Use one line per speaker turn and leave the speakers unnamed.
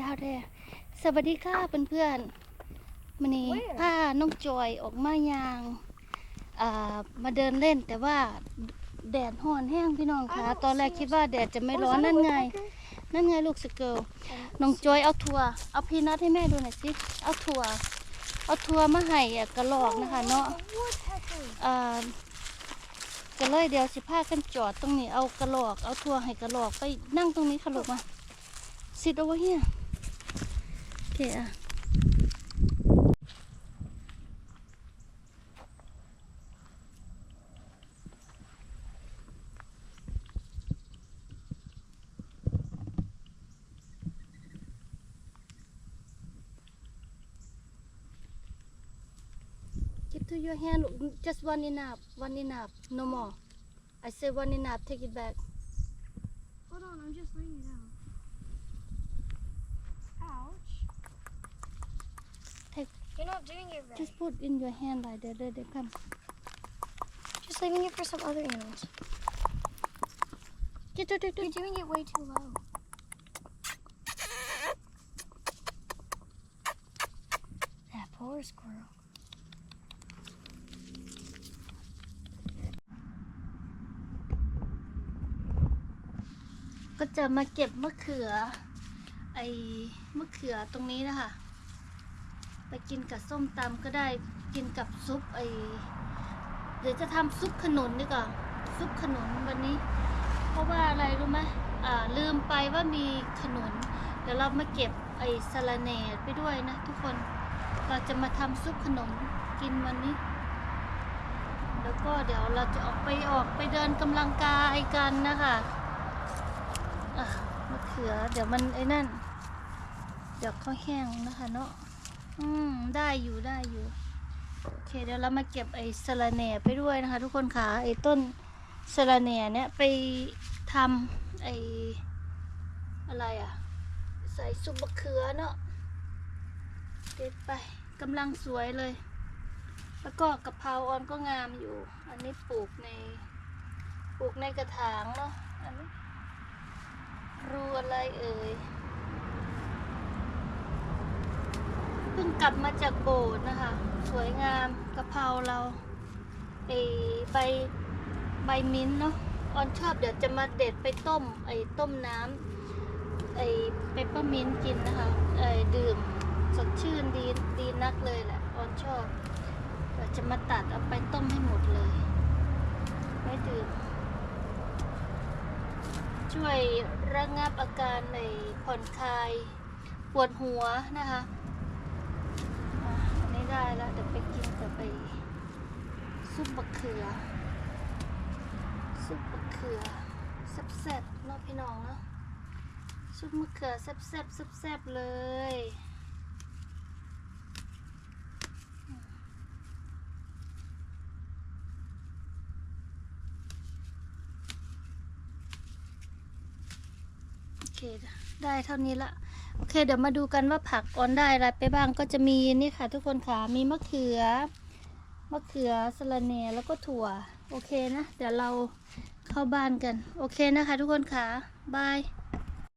ดาวแท้สวัสดีค่ะเพื่อนๆมันนี้
Where?
พาน้องจอยออกมายางอ่ามาเดินเล่นแต่ว่าแดดห่อนแห้งพี่น้องค่ะ
I don't
ตอนแรก
see
คิด
it.
ว่าแดดจะไม่
Oh, is
ร้อน
that a
นั่นไง
woodpecker?
นั่นไงลูกสเกิลน้องจอยเอาทัวร์เอาพีนัทให้แม่ดูหน่อยสิเอาทัวร์เอาทัวร์มาให้อะกระหลอกนะคะเนาะ
Oh, a woodpecker.
อ่าก็เลยเดี๋ยวสิพากันจอดตรงนี้เอากระหลอกเอาทัวร์ให้กระหลอกไปนั่งตรงนี้ค่ะลูกมา sit over here Yeah. Give to your hand just one enough, one enough, no more. I say one enough, take it back.
Hold on, I'm just laying it out. You're not doing it right.
Just put in your hand like that. There they come.
Just leaving it for some other animals.
Get, get, get,
You're
get.
doing it way too low. That poor squirrel.
ก็จะมาเก็บมะเขือ ไอ้มะเขือตรงนี้นะคะ ไปกินกับส้มตำก็ได้กินกับซุปไอเดี๋ยวจะทำซุปขนุนดีกว่าซุปขนุนวันนี้ เพราะว่าอะไรรู้ไหมอ่าลืมไปว่ามีขนุน เดี๋ยวเรามาเก็บไอสะระแหน่ไปด้วยนะทุกคนเราจะมาทำซุปขนมกินวันนี้ แล้วก็เดี๋ยวเราจะออกไปออกไปเดินกำลังกายกันนะคะอะมะเขือเดี๋ยวมันไอ้นั่น เดี๋ยวเขาแห้งนะคะเนาะ อืม ได้อยู่ได้อยู่ โอเค เดี๋ยวเรามาเก็บไอ้สะระแหน่ไปด้วยนะคะ ทุกคนค่ะ ไอ้ต้นสะระแหน่เนี่ยไปทำไอ้อะไรอะใส่ซุปมะเขือเนาะเด็ดไปกำลังสวยเลย แล้วก็กะเพราออนก็งามอยู่ อันนี้ปลูกในปลูกในกระถางเนาะอันนี้รูอะไรเอ่ย เพิ่งกลับมาจากโบสถ์นะคะ สวยงามกะเพราเราไอใบใบมิ้นท์เนาะออนชอบเดี๋ยวจะมาเด็ดไปต้มไอต้มน้ำไอเปปเปอร์มิ้นต์กินนะคะไอดื่มสดชื่นดีดีนักเลยแหละออนชอบเดี๋ยวจะมาตัดเอาไปต้มให้หมดเลยไม่ดื่มช่วยระงับอาการในผ่อนคลาย ปวดหัวนะคะ ได้แล้วเดี๋ยวไปกินกับไปซุปมะเขือ ซุปมะเขือแซ่บๆเนาะพี่น้องเนาะซุปมะเขือแซ่บๆแซ่บๆเลยโอเคได้เท่านี้ละ โอเค เดี๋ยวมาดูกันว่าผักออนได้อะไรไปบ้างก็จะมีนี่ค่ะ ทุกคนค่ะมีมะเขือมะเขือสลัเน่แล้วก็ถั่ว โอเคนะ เดี๋ยวเราเข้าบ้านกัน โอเคนะคะ ทุกคนค่ะบาย